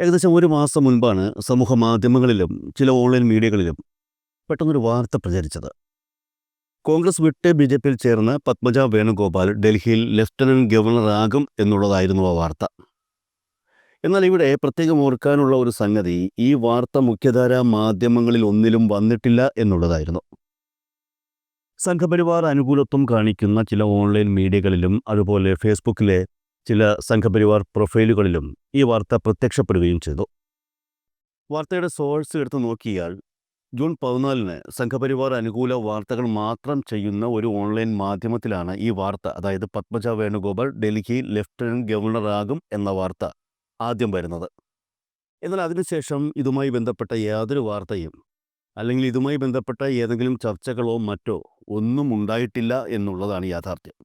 ഏകദേശം ഒരു മാസം മുൻപാണ് സമൂഹ മാധ്യമങ്ങളിലും ചില ഓൺലൈൻ മീഡിയകളിലും പെട്ടെന്നൊരു വാർത്ത പ്രചരിച്ചത്. കോൺഗ്രസ് വിട്ട് ബി ജെ പിയിൽ ചേർന്ന് പത്മജ വേണുഗോപാൽ ഡൽഹിയിൽ ലഫ്റ്റനന്റ് ഗവർണറാകും എന്നുള്ളതായിരുന്നു ആ വാർത്ത. എന്നാൽ ഇവിടെ പ്രത്യേകം ഓർക്കാനുള്ള ഒരു സംഗതി ഈ വാർത്ത മുഖ്യധാരാ മാധ്യമങ്ങളിൽ ഒന്നിലും വന്നിട്ടില്ല എന്നുള്ളതായിരുന്നു. സംഘപരിവാർ അനുകൂലത്വം കാണിക്കുന്ന ചില ഓൺലൈൻ മീഡിയകളിലും അതുപോലെ ഫേസ്ബുക്കിലെ ചില സംഘപരിവാർ പ്രൊഫൈലുകളിലും ഈ വാർത്ത പ്രത്യക്ഷപ്പെടുകയും ചെയ്തു. വാർത്തയുടെ സോഴ്സ് എടുത്തു നോക്കിയാൽ ജൂൺ പതിനാലിന് സംഘപരിവാർ അനുകൂല വാർത്തകൾ മാത്രം ചെയ്യുന്ന ഒരു ഓൺലൈൻ മാധ്യമത്തിലാണ് ഈ വാർത്ത. അതായത് പത്മജ വേണുഗോപാൽ ഡൽഹി ലെഫ്റ്റനന്റ് ഗവർണറാകും എന്ന വാർത്ത ആദ്യം വരുന്നത്. എന്നാൽ അതിനുശേഷം ഇതുമായി ബന്ധപ്പെട്ട യാതൊരു വാർത്തയും അല്ലെങ്കിൽ ഇതുമായി ബന്ധപ്പെട്ട ഏതെങ്കിലും ചർച്ചകളോ മറ്റോ ഒന്നും ഉണ്ടായിട്ടില്ല എന്നുള്ളതാണ് യാഥാർത്ഥ്യം.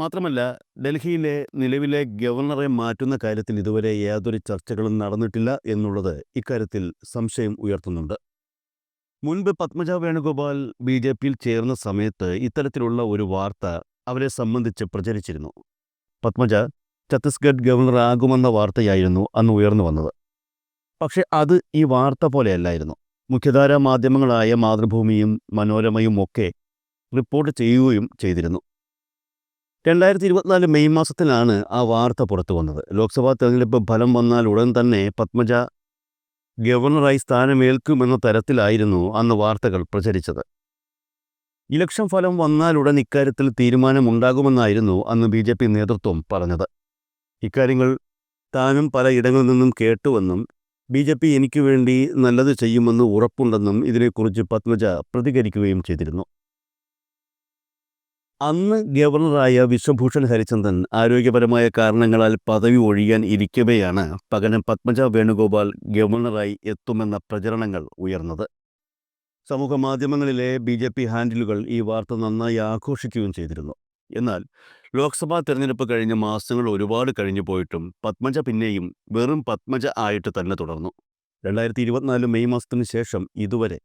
മാത്രമല്ല ഡൽഹിയിലെ നിലവിലെ ഗവർണറെ മാറ്റുന്ന കാര്യത്തിൽ ഇതുവരെ യാതൊരു ചർച്ചകളും നടന്നിട്ടില്ല എന്നുള്ളത് ഇക്കാര്യത്തിൽ സംശയം ഉയർത്തുന്നുണ്ട്. മുൻപ് പത്മജ വേണുഗോപാൽ ബി ജെ പിയിൽ ചേർന്ന സമയത്ത് ഇത്തരത്തിലുള്ള ഒരു വാർത്ത അവരെ സംബന്ധിച്ച് പ്രചരിച്ചിരുന്നു. പത്മജ ഛത്തീസ്ഗഡ് ഗവർണറാകുമെന്ന വാർത്തയായിരുന്നു അന്ന് ഉയർന്നു വന്നത്. പക്ഷെ അത് ഈ വാർത്ത പോലെയല്ലായിരുന്നു. മുഖ്യധാരാ മാധ്യമങ്ങളായ മാതൃഭൂമിയും മനോരമയും ഒക്കെ റിപ്പോർട്ട് ചെയ്യുകയും ചെയ്തിരുന്നു. രണ്ടായിരത്തി ഇരുപത്തിനാല് മെയ് മാസത്തിലാണ് ആ വാർത്ത പുറത്തു വന്നത്. ലോക്സഭാ തെരഞ്ഞെടുപ്പ് ഫലം വന്നാൽ ഉടൻ തന്നെ പത്മജ ഗവർണറായി സ്ഥാനമേൽക്കുമെന്ന തരത്തിലായിരുന്നു അന്ന് വാർത്തകൾ പ്രചരിച്ചത്. ഇലക്ഷൻ ഫലം വന്നാൽ ഉടൻ ഇക്കാര്യത്തിൽ തീരുമാനമുണ്ടാകുമെന്നായിരുന്നു അന്ന് ബി ജെ പി നേതൃത്വം പറഞ്ഞത്. ഇക്കാര്യങ്ങൾ താനും പല ഇടങ്ങളിൽ നിന്നും കേട്ടുവെന്നും ബി ജെ പി എനിക്ക് വേണ്ടി നല്ലത് ചെയ്യുമെന്ന് ഉറപ്പുണ്ടെന്നും ഇതിനെക്കുറിച്ച് പത്മജ പ്രതികരിക്കുകയും ചെയ്തിരുന്നു. അന്ന് ഗവർണറായ വിശ്വഭൂഷൺ ഹരിചന്ദൻ ആരോഗ്യപരമായ കാരണങ്ങളാൽ പദവി ഒഴിയാൻ ഇരിക്കവെയാണ് പകരം പത്മജ വേണുഗോപാൽ ഗവർണറായി എത്തുമെന്ന പ്രചരണങ്ങൾ ഉയർന്നത്. സമൂഹ മാധ്യമങ്ങളിലെ ബി ജെ പി ഹാൻഡിലുകൾ ഈ വാർത്ത നന്നായി ആഘോഷിക്കുകയും ചെയ്തിരുന്നു. എന്നാൽ ലോക്സഭാ തെരഞ്ഞെടുപ്പ് കഴിഞ്ഞ മാസങ്ങൾ ഒരുപാട് കഴിഞ്ഞു പോയിട്ടും പത്മജ പിന്നെയും വെറും പത്മജ ആയിട്ട് തന്നെ തുടർന്നു. രണ്ടായിരത്തി ഇരുപത്തിനാല് മെയ് മാസത്തിന് ശേഷം ഇതുവരെ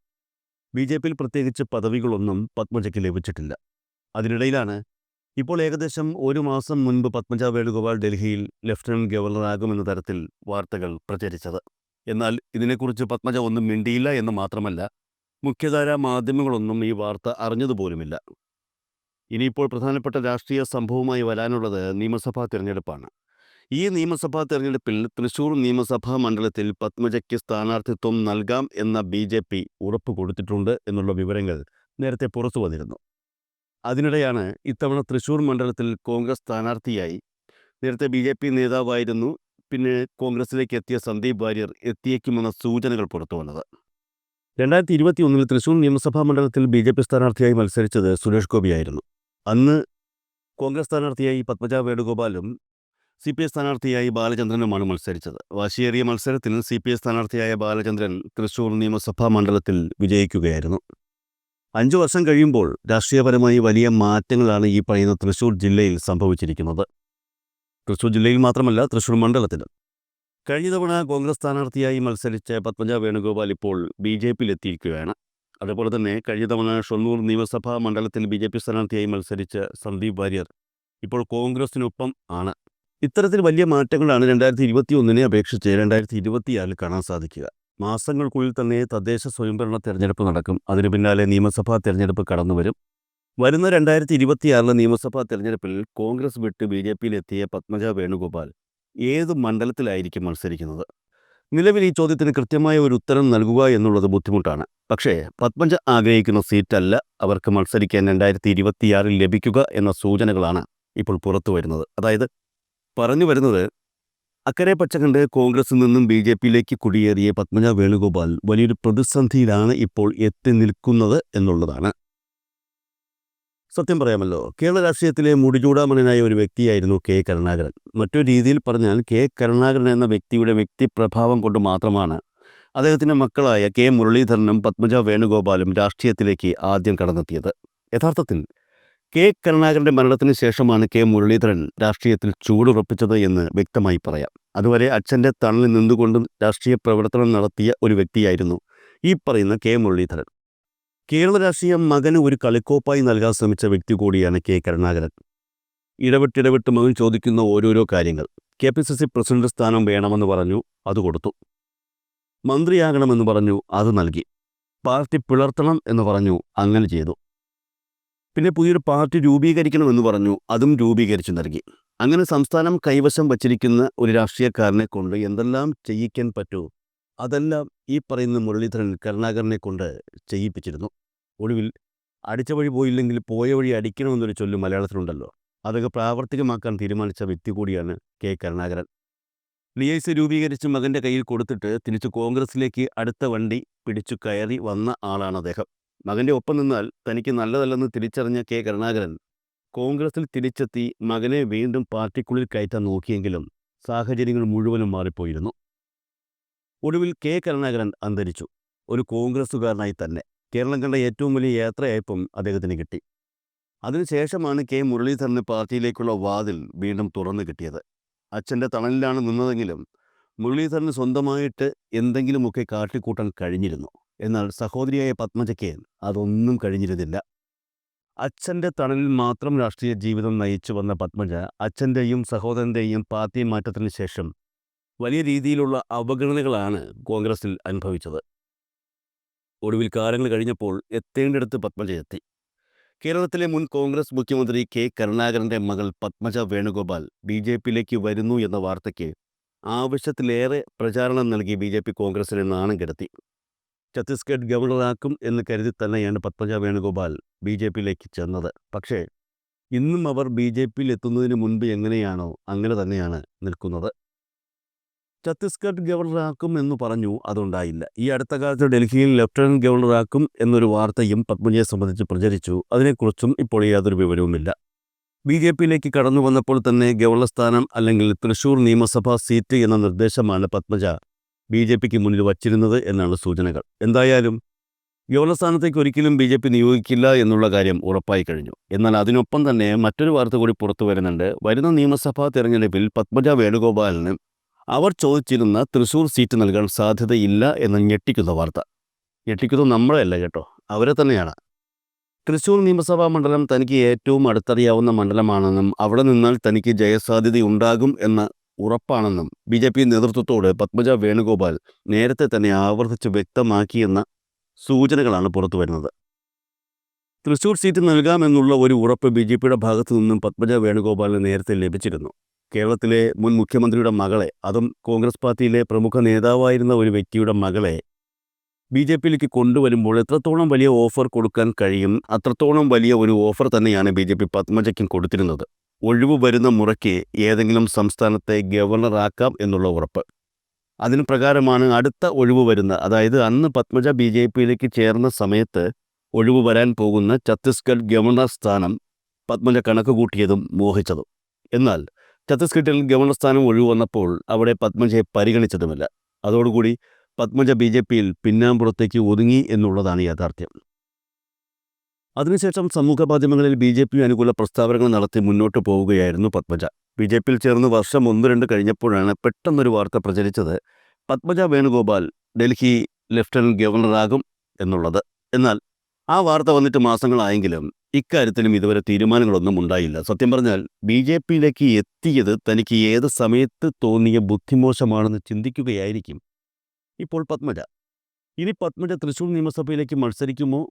ബി ജെ പിയിൽ പ്രത്യേകിച്ച് പദവികളൊന്നും പത്മജയ്ക്ക് ലഭിച്ചിട്ടില്ല. അതിനിടയിലാണ് ഇപ്പോൾ ഏകദേശം ഒരു മാസം മുൻപ് പത്മജ വേണുഗോപാൽ ഡൽഹിയിൽ ലഫ്റ്റനന്റ് ഗവർണറാകുമെന്ന തരത്തിൽ വാർത്തകൾ പ്രചരിച്ചത്. എന്നാൽ ഇതിനെക്കുറിച്ച് പത്മജ ഒന്നും മിണ്ടിയില്ല എന്ന് മാത്രമല്ല മുഖ്യധാര മാധ്യമങ്ങളൊന്നും ഈ വാർത്ത അറിഞ്ഞതുപോലുമില്ല. ഇനിയിപ്പോൾ പ്രധാനപ്പെട്ട രാഷ്ട്രീയ സംഭവമായി വരാനുള്ളത് നിയമസഭാ തിരഞ്ഞെടുപ്പാണ്. ഈ നിയമസഭാ തിരഞ്ഞെടുപ്പിൽ തൃശൂർ നിയമസഭാ മണ്ഡലത്തിൽ പത്മജയ്ക്ക് സ്ഥാനാർത്ഥിത്വം നൽകാം എന്ന ബി ജെ പി ഉറപ്പ് കൊടുത്തിട്ടുണ്ട് എന്നുള്ള വിവരങ്ങൾ നേരത്തെ പുറത്തു വന്നിരുന്നു. അതിനിടെയാണ് ഇത്തവണ തൃശൂർ മണ്ഡലത്തിൽ കോൺഗ്രസ് സ്ഥാനാർത്ഥിയായി. നേരത്തെ ബി ജെ പി നേതാവായിരുന്നു. പിന്നെ കോൺഗ്രസിലേക്ക് എത്തിയ സന്ദീപ് വാര്യർ എത്തിയേക്കുമെന്ന സൂചനകൾ പുറത്തു വന്നത്. രണ്ടായിരത്തി ഇരുപത്തി ഒന്നിൽ തൃശൂർ നിയമസഭാ മണ്ഡലത്തിൽ ബി ജെ പി സ്ഥാനാർത്ഥിയായി മത്സരിച്ചത് സുരേഷ് ഗോപിയായിരുന്നു അന്ന് കോൺഗ്രസ് സ്ഥാനാർത്ഥിയായി പത്മജ വേണുഗോപാലും സി പി ഐ സ്ഥാനാർത്ഥിയായി ബാലചന്ദ്രനുമാണ് മത്സരിച്ചത്. വാശിയേറിയ മത്സരത്തിൽ സി പി ഐ സ്ഥാനാർത്ഥിയായ ബാലചന്ദ്രൻ തൃശൂർ നിയമസഭാ മണ്ഡലത്തിൽ വിജയിക്കുകയായിരുന്നു. അഞ്ചു വർഷം കഴിയുമ്പോൾ രാഷ്ട്രീയപരമായി വലിയ മാറ്റങ്ങളാണ് ഈ പറയുന്ന തൃശൂർ ജില്ലയിൽ സംഭവിച്ചിരിക്കുന്നത്. തൃശൂർ ജില്ലയിൽ മാത്രമല്ല തൃശൂർ മണ്ഡലത്തിലും. കഴിഞ്ഞ തവണ കോൺഗ്രസ് സ്ഥാനാർത്ഥിയായി മത്സരിച്ച പത്മജ വേണുഗോപാൽ ഇപ്പോൾ ബി ജെ പിയിലെത്തിയിരിക്കുകയാണ്. അതുപോലെ തന്നെ കഴിഞ്ഞ തവണ ഷൊർണൂർ നിയമസഭാ മണ്ഡലത്തിൽ ബി ജെ പി സ്ഥാനാർത്ഥിയായി മത്സരിച്ച സന്ദീപ് വാര്യർ ഇപ്പോൾ കോൺഗ്രസിനൊപ്പം ആണ്. ഇത്തരത്തിൽ വലിയ മാറ്റങ്ങളാണ് രണ്ടായിരത്തി ഇരുപത്തി ഒന്നിനെ അപേക്ഷിച്ച് രണ്ടായിരത്തി ഇരുപത്തിയാറിൽ കാണാൻ സാധിക്കുക. മാസങ്ങൾക്കുള്ളിൽ തന്നെ തദ്ദേശ സ്വയംഭരണ തെരഞ്ഞെടുപ്പ് നടക്കും. അതിനു പിന്നാലെ നിയമസഭാ തെരഞ്ഞെടുപ്പ് കടന്നുവരും. വരുന്ന രണ്ടായിരത്തി ഇരുപത്തിയാറിലെ നിയമസഭാ തെരഞ്ഞെടുപ്പിൽ കോൺഗ്രസ് വിട്ട് ബി ജെ പിയിലെത്തിയ പത്മജ വേണുഗോപാൽ ഏത് മണ്ഡലത്തിലായിരിക്കും മത്സരിക്കുന്നത്? നിലവിൽ ഈ ചോദ്യത്തിന് കൃത്യമായ ഒരു ഉത്തരം നൽകുക എന്നുള്ളത് ബുദ്ധിമുട്ടാണ്. പക്ഷേ പത്മജ ആഗ്രഹിക്കുന്ന സീറ്റല്ല അവർക്ക് മത്സരിക്കാൻ രണ്ടായിരത്തി ഇരുപത്തിയാറിൽ ലഭിക്കുക എന്ന സൂചനകളാണ് ഇപ്പോൾ പുറത്തു വരുന്നത് അതായത് പറഞ്ഞു വരുന്നത് അക്കരെ പച്ചക്കണ്ട് കോൺഗ്രസിൽ നിന്നും ബി ജെ പിയിലേക്ക് കുടിയേറിയ പത്മജ വേണുഗോപാൽ വലിയൊരു പ്രതിസന്ധിയിലാണ് ഇപ്പോൾ എത്തി നിൽക്കുന്നത് എന്നുള്ളതാണ്. സത്യം പറയാമല്ലോ കേരള രാഷ്ട്രീയത്തിലെ മുടിചൂടാമണനായ ഒരു വ്യക്തിയായിരുന്നു കെ കരുണാകരൻ. മറ്റൊരു രീതിയിൽ പറഞ്ഞാൽ കെ കരുണാകരൻ എന്ന വ്യക്തിയുടെ വ്യക്തിപ്രഭാവം കൊണ്ട് മാത്രമാണ് അദ്ദേഹത്തിന്റെ മക്കളായ കെ മുരളീധരനും പത്മജ വേണുഗോപാലും രാഷ്ട്രീയത്തിലേക്ക് ആദ്യം കടന്നെത്തിയത്. യഥാർത്ഥത്തിൽ കെ. കരുണാകരന്റെ മരണത്തിന് ശേഷമാണ് കെ. മുരളീധരൻ രാഷ്ട്രീയത്തിൽ ചൂടുറപ്പിച്ചത് എന്ന് വ്യക്തമായി പറയാം. അതുവരെ അച്ഛന്റെ തണലിൽ നിന്നുകൊണ്ടും രാഷ്ട്രീയ പ്രവർത്തനം നടത്തിയ ഒരു വ്യക്തിയായിരുന്നു ഈ പറയുന്ന കെ. മുരളീധരൻ. കേരള രാഷ്ട്രീയം മകന് ഒരു കളിക്കോപ്പായി നൽകാൻ ശ്രമിച്ച വ്യക്തി കൂടിയാണ് കെ. കരുണാകരൻ. ഇടവിട്ടിടവിട്ട് മകൻ ചോദിക്കുന്ന ഓരോരോ കാര്യങ്ങൾ. K. P. C. C president സ്ഥാനം വേണമെന്ന് പറഞ്ഞു അത് കൊടുത്തു. മന്ത്രിയാകണമെന്ന് പറഞ്ഞു അത് നൽകി. പാർട്ടി പിളർത്തണം എന്ന് പറഞ്ഞു അങ്ങനെ ചെയ്തു. പിന്നെ പുതിയൊരു പാർട്ടി രൂപീകരിക്കണമെന്ന് പറഞ്ഞു അതും രൂപീകരിച്ചു നൽകി. അങ്ങനെ സംസ്ഥാനം കൈവശം വച്ചിരിക്കുന്ന ഒരു രാഷ്ട്രീയക്കാരനെ കൊണ്ട് എന്തെല്ലാം ചെയ്യിക്കാൻ പറ്റുമോ അതെല്ലാം ഈ പറയുന്ന മുരളീധരൻ കരുണാകരനെ കൊണ്ട് ചെയ്യിപ്പിച്ചിരുന്നു. ഒടുവിൽ അടിച്ച വഴി പോയില്ലെങ്കിൽ പോയ വഴി അടിക്കണമെന്നൊരു ചൊല്ല് മലയാളത്തിലുണ്ടല്ലോ. അതൊക്കെ പ്രാവർത്തികമാക്കാൻ തീരുമാനിച്ച വ്യക്തി കൂടിയാണ് കെ കരുണാകരൻ. ലിയൈസ് രൂപീകരിച്ച് മകന്റെ കയ്യിൽ കൊടുത്തിട്ട് തിരിച്ച് കോൺഗ്രസിലേക്ക് അടുത്ത വണ്ടി പിടിച്ചു കയറി വന്ന ആളാണ് അദ്ദേഹം. മകന്റെ ഒപ്പം നിന്നാൽ തനിക്ക് നല്ലതല്ലെന്ന് തിരിച്ചറിഞ്ഞ കെ. കരുണാകരൻ കോൺഗ്രസിൽ തിരിച്ചെത്തി മകനെ വീണ്ടും പാർട്ടിക്കുള്ളിൽ കയറ്റാൻ നോക്കിയെങ്കിലും സാഹചര്യങ്ങൾ മുഴുവനും മാറിപ്പോയിരുന്നു. ഒടുവിൽ കെ. കരുണാകരൻ അന്തരിച്ചു. ഒരു കോൺഗ്രസ്സുകാരനായി തന്നെ. കേരളം കണ്ട ഏറ്റവും വലിയ യാത്രയയപ്പും അദ്ദേഹത്തിന് കിട്ടി. അതിനുശേഷമാണ് കെ. മുരളീധരന് പാർട്ടിയിലേക്കുള്ള വാതിൽ വീണ്ടും തുറന്നു കിട്ടിയത്. അച്ഛന്റെ തണലിലാണ് നിന്നതെങ്കിലും മുരളീധരന് സ്വന്തമായിട്ട് എന്തെങ്കിലുമൊക്കെ കാട്ടിക്കൂട്ടാൻ കഴിഞ്ഞിരുന്നു. എന്നാൽ സഹോദരിയായ പത്മജയ്ക്ക് അതൊന്നും കഴിഞ്ഞിരുന്നില്ല. അച്ഛന്റെ തണലിൽ മാത്രം രാഷ്ട്രീയ ജീവിതം നയിച്ചു വന്ന പത്മജ അച്ഛന്റെയും സഹോദരന്റെയും പാർട്ടി മാറ്റത്തിന് ശേഷം വലിയ രീതിയിലുള്ള അവഗണനകളാണ് കോൺഗ്രസിൽ അനുഭവിച്ചത്. ഒടുവിൽ കാലങ്ങൾ കഴിഞ്ഞപ്പോൾ എത്തേണ്ടിടത്ത് പത്മജ എത്തി. കേരളത്തിലെ മുൻ കോൺഗ്രസ് മുഖ്യമന്ത്രി കെ കരുണാകരന്റെ മകൾ പത്മജ വേണുഗോപാൽ ബി ജെ പിയിലേക്ക് വരുന്നു എന്ന വാർത്തയ്ക്ക് ആവശ്യത്തിലേറെ പ്രചാരണം നൽകി ബി ജെ പി കോൺഗ്രസിനെ നാണം കെടുത്തി. ഛത്തീസ്ഗഡ് ഗവർണറാക്കും എന്ന് കരുതി തന്നെയാണ് പത്മജ വേണുഗോപാൽ ബി ജെ പിയിലേക്ക് ചെന്നത്. പക്ഷേ ഇന്നും അവർ ബി ജെ പിയിൽ എത്തുന്നതിന് മുൻപ് എങ്ങനെയാണോ അങ്ങനെ തന്നെയാണ് നിൽക്കുന്നത്. ഛത്തീസ്ഗഡ് ഗവർണറാക്കും എന്ന് പറഞ്ഞു അതുണ്ടായില്ല. ഈ അടുത്ത കാലത്ത് ഡൽഹിയിൽ ലഫ്റ്റനന്റ് ഗവർണറാക്കും എന്നൊരു വാർത്തയും പത്മജയെ സംബന്ധിച്ച് പ്രചരിച്ചു. അതിനെക്കുറിച്ചും ഇപ്പോൾ യാതൊരു വിവരവുമില്ല. ബി ജെ പിയിലേക്ക് കടന്നു വന്നപ്പോൾ തന്നെ ഗവർണർ സ്ഥാനം അല്ലെങ്കിൽ തൃശൂർ നിയമസഭാ സീറ്റ് എന്ന നിർദ്ദേശമാണ് പത്മജ ബി ജെ പിക്ക് മുന്നിൽ വച്ചിരുന്നത് എന്നാണ് സൂചനകൾ. എന്തായാലും സ്ഥാനത്തേക്ക് ഒരിക്കലും ബി ജെ പി നിയോഗിക്കില്ല എന്നുള്ള കാര്യം ഉറപ്പായി കഴിഞ്ഞു. എന്നാൽ അതിനൊപ്പം തന്നെ മറ്റൊരു വാർത്ത കൂടി പുറത്തു വരുന്നുണ്ട്. വരുന്ന നിയമസഭാ തെരഞ്ഞെടുപ്പിൽ പത്മജ വേണുഗോപാലിന് അവർ ചോദിച്ചിരുന്ന തൃശൂർ സീറ്റ് നൽകാൻ സാധ്യതയില്ല എന്ന് ഞെട്ടിക്കുന്ന വാർത്ത. ഞെട്ടിക്കുന്നത് നമ്മളെയല്ല കേട്ടോ അവരെ തന്നെയാണ്. തൃശൂർ നിയമസഭാ മണ്ഡലം തനിക്ക് ഏറ്റവും അടുത്തറിയാവുന്ന മണ്ഡലമാണെന്നും അവിടെ നിന്നാൽ തനിക്ക് ജയസാധ്യതയുണ്ടാകും എന്ന ഉറപ്പാണെന്നും ബി ജെ പി നേതൃത്വത്തോട് പത്മജ വേണുഗോപാൽ നേരത്തെ തന്നെ ആവർത്തിച്ച് വ്യക്തമാക്കിയെന്ന സൂചനകളാണ് പുറത്തു വരുന്നത്. തൃശൂർ സീറ്റ് നൽകാമെന്നുള്ള ഒരു ഉറപ്പ് ബി ജെ പിയുടെ ഭാഗത്തു നിന്നും പത്മജ വേണുഗോപാലിന് നേരത്തെ ലഭിച്ചിരുന്നു. കേരളത്തിലെ മുൻ മുഖ്യമന്ത്രിയുടെ മകളെ അതും കോൺഗ്രസ് പാർട്ടിയിലെ പ്രമുഖ നേതാവായിരുന്ന ഒരു വ്യക്തിയുടെ മകളെ ബി ജെ പിയിലേക്ക് കൊണ്ടുവരുമ്പോൾ എത്രത്തോളം വലിയ ഓഫർ കൊടുക്കാൻ കഴിയും അത്രത്തോളം വലിയ ഒരു ഓഫർ തന്നെയാണ് ബി ജെ പി പത്മജയ്ക്കും കൊടുത്തിരുന്നത്. ഒഴിവ് വരുന്ന മുറയ്ക്ക് ഏതെങ്കിലും സംസ്ഥാനത്തെ ഗവർണറാക്കാം എന്നുള്ള ഉറപ്പ്. അതിന് പ്രകാരമാണ് അടുത്ത ഒഴിവ് വരുന്ന അതായത് അന്ന് പത്മജ ബി ജെ പിയിലേക്ക് ചേർന്ന സമയത്ത് ഒഴിവ് വരാൻ പോകുന്ന ഛത്തീസ്ഗഡ് ഗവർണർ സ്ഥാനം പത്മജ കണക്ക് കൂട്ടിയതും മോഹിച്ചതും. എന്നാൽ ഛത്തീസ്ഗഡിൽ ഗവർണർ സ്ഥാനം ഒഴിവ് വന്നപ്പോൾ അവിടെ പത്മജയെ പരിഗണിച്ചതുമില്ല. അതോടുകൂടി പത്മജ ബി ജെ പിയിൽ പിന്നാമ്പുറത്തേക്ക് ഒതുങ്ങി എന്നുള്ളതാണ് യാഥാർത്ഥ്യം. അതിനുശേഷം സമൂഹ മാധ്യമങ്ങളിൽ ബി ജെ പി അനുകൂല പ്രസ്താവനകൾ നടത്തി മുന്നോട്ട് പോവുകയായിരുന്നു പത്മജ. ബി ജെ പിയിൽ ചേർന്ന് വർഷം ഒന്ന് രണ്ട് കഴിഞ്ഞപ്പോഴാണ് പെട്ടെന്നൊരു വാർത്ത പ്രചരിച്ചത് പത്മജ വേണുഗോപാൽ ഡൽഹി ലഫ്റ്റനന്റ് ഗവർണറാകും എന്നുള്ളത്. എന്നാൽ ആ വാർത്ത വന്നിട്ട് മാസങ്ങളായെങ്കിലും ഇക്കാര്യത്തിലും ഇതുവരെ തീരുമാനങ്ങളൊന്നും ഉണ്ടായില്ല. സത്യം പറഞ്ഞാൽ ബി ജെ പിയിലേക്ക് എത്തിയത് തനിക്ക് ഏത് സമയത്ത് തോന്നിയ ബുദ്ധിമോശമാണെന്ന് ചിന്തിക്കുകയായിരിക്കും ഇപ്പോൾ പത്മജ. ഇനി പത്മജ തൃശൂർ നിയമസഭയിലേക്ക് മത്സരിക്കുമോ?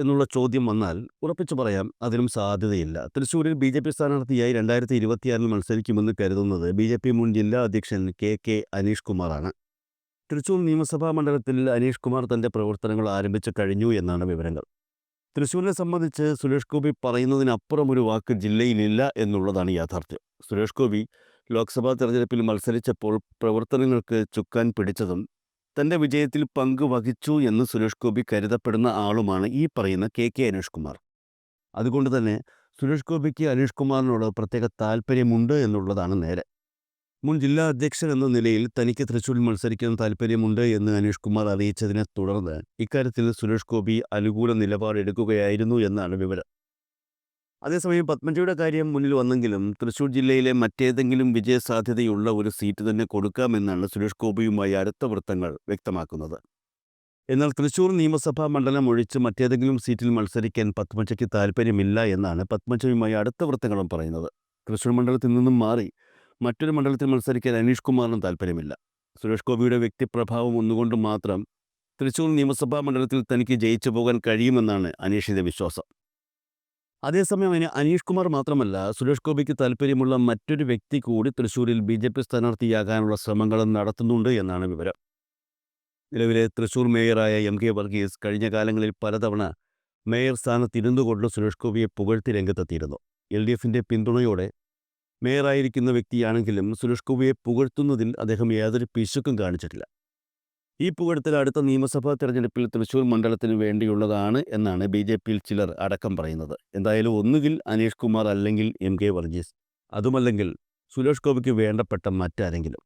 എന്നുള്ള ചോദ്യം വന്നാൽ ഉറപ്പിച്ചു പറയാം അതിനും സാധ്യതയില്ല. തൃശ്ശൂരിൽ ബി ജെ പി സ്ഥാനാർത്ഥിയായി രണ്ടായിരത്തി ഇരുപത്തിയാറിൽ മത്സരിക്കുമെന്ന് കരുതുന്നത് ബി ജെ പി മുൻ ജില്ലാ അധ്യക്ഷൻ കെ കെ അനീഷ് കുമാറാണ്. തൃശൂർ നിയമസഭാ മണ്ഡലത്തിൽ അനീഷ് കുമാർ തന്റെ പ്രവർത്തനങ്ങൾ ആരംഭിച്ചു കഴിഞ്ഞു എന്നാണ് വിവരങ്ങൾ. തൃശ്ശൂരിനെ സംബന്ധിച്ച് സുരേഷ് ഗോപി പറയുന്നതിനപ്പുറം ഒരു വാക്ക് ജില്ലയിലില്ല എന്നുള്ളതാണ് യാഥാർത്ഥ്യം. സുരേഷ് ഗോപി ലോക്സഭാ തെരഞ്ഞെടുപ്പിൽ മത്സരിച്ചപ്പോൾ പ്രവർത്തനങ്ങൾക്ക് ചുക്കാൻ പിടിച്ചതും തന്റെ വിജയത്തിൽ പങ്ക് വഹിച്ചു എന്ന് സുരേഷ് ഗോപി കരുതപ്പെടുന്ന ആളുമാണ് ഈ പറയുന്ന കെ കെ അനീഷ് കുമാർ. അതുകൊണ്ട് തന്നെ സുരേഷ് ഗോപിക്ക് അനീഷ് കുമാറിനോട് പ്രത്യേക താല്പര്യമുണ്ട് എന്നുള്ളതാണ് നേരെ. മുൻ ജില്ലാ അധ്യക്ഷൻ എന്ന നിലയിൽ തനിക്ക് തൃശ്ശൂരിൽ മത്സരിക്കാൻ താല്പര്യമുണ്ട് എന്ന് അനീഷ് കുമാർ അറിയിച്ചതിനെ തുടർന്ന് ഇക്കാര്യത്തിൽ സുരേഷ് ഗോപി അനുകൂല നിലപാടെടുക്കുകയായിരുന്നു എന്നാണ് വിവരം. അതേസമയം പത്മജിയുടെ കാര്യം മുന്നിൽ വന്നെങ്കിലും തൃശൂർ ജില്ലയിലെ മറ്റേതെങ്കിലും വിജയസാധ്യതയുള്ള ഒരു സീറ്റ് തന്നെ കൊടുക്കാമെന്നാണ് സുരേഷ് ഗോപിയുമായി അടുത്ത വൃത്തങ്ങൾ വ്യക്തമാക്കുന്നത്. എന്നാൽ തൃശൂർ നിയമസഭാ മണ്ഡലം ഒഴിച്ച് മറ്റേതെങ്കിലും സീറ്റിൽ മത്സരിക്കാൻ പത്മജയ്ക്ക് താല്പര്യമില്ല എന്നാണ് പത്മജയുമായി അടുത്ത വൃത്തങ്ങളും പറയുന്നത്. തൃശൂർ മണ്ഡലത്തിൽ നിന്നും മാറി മറ്റൊരു മണ്ഡലത്തിൽ മത്സരിക്കാൻ അനീഷ് കുമാറിനും താല്പര്യമില്ല സുരേഷ് ഗോപിയുടെ വ്യക്തിപ്രഭാവം ഒന്നുകൊണ്ട് മാത്രം തൃശൂർ നിയമസഭാ മണ്ഡലത്തിൽ തനിക്ക് ജയിച്ചു പോകാൻ കഴിയുമെന്നാണ് അനീഷിന്റെ വിശ്വാസം. അതേസമയം അതിന് അനീഷ് കുമാർ മാത്രമല്ല സുരേഷ് ഗോപിക്ക് താല്പര്യമുള്ള മറ്റൊരു വ്യക്തി കൂടി തൃശൂരിൽ ബി ജെ പി സ്ഥാനാർത്ഥിയാകാനുള്ള ശ്രമങ്ങൾ നടത്തുന്നുണ്ട് എന്നാണ് വിവരം. നിലവിലെ തൃശൂർ മേയറായ എം കെ വർഗീസ് കഴിഞ്ഞ കാലങ്ങളിൽ പലതവണ മേയർ സ്ഥാനത്തിരുന്നു കൊണ്ട് സുരേഷ് ഗോപിയെ പുകഴ്ത്തി രംഗത്തെത്തിയിരുന്നു. എൽ ഡി എഫിന്റെ പിന്തുണയോടെ മേയറായിരിക്കുന്ന വ്യക്തിയാണെങ്കിലും സുരേഷ് ഗോപിയെ പുകഴ്ത്തുന്നതിൽ അദ്ദേഹം യാതൊരു പിശുക്കും കാണിച്ചിട്ടില്ല. ഈ പുകഴ്ത്തൽ അടുത്ത നിയമസഭാ തെരഞ്ഞെടുപ്പിൽ തൃശൂർ മണ്ഡലത്തിന് വേണ്ടിയുള്ളതാണ് എന്നാണ് ബി ജെ പിയിൽ ചിലർ അടക്കം പറയുന്നത്. എന്തായാലും ഒന്നുകിൽ അനീഷ് കുമാർ അല്ലെങ്കിൽ എം കെ വർഗീസ് അതുമല്ലെങ്കിൽ സുരേഷ് ഗോപിക്ക് വേണ്ടപ്പെട്ട മറ്റാരെങ്കിലും.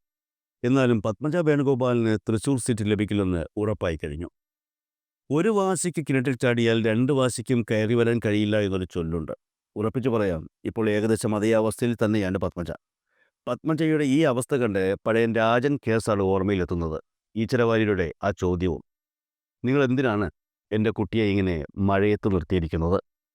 എന്നാലും പത്മജ വേണുഗോപാലിന് തൃശൂർ സീറ്റ് ലഭിക്കില്ലെന്ന് ഉറപ്പായി കഴിഞ്ഞു. ഒരു വാശിക്ക് കിണറ്റിൽ ചാടിയാൽ രണ്ട് വാശിക്കും കയറി വരാൻ കഴിയില്ല എന്നൊരു ചൊല്ലുണ്ട്. ഉറപ്പിച്ചു പറയാം ഇപ്പോൾ ഏകദേശം അതേ അവസ്ഥയിൽ തന്നെയാണ് പത്മജ. പത്മജയുടെ ഈ അവസ്ഥ കണ്ട് പഴയ രാജൻ കേസാണ് ഓർമ്മയിലെത്തുന്നത്. ഈച്ചരവാര്യരുടെ ആ ചോദ്യവും. നിങ്ങൾ എന്തിനാണ് എന്റെ കുട്ടിയെ ഇങ്ങനെ മഴയത്ത് നിർത്തിയിരിക്കുന്നത്?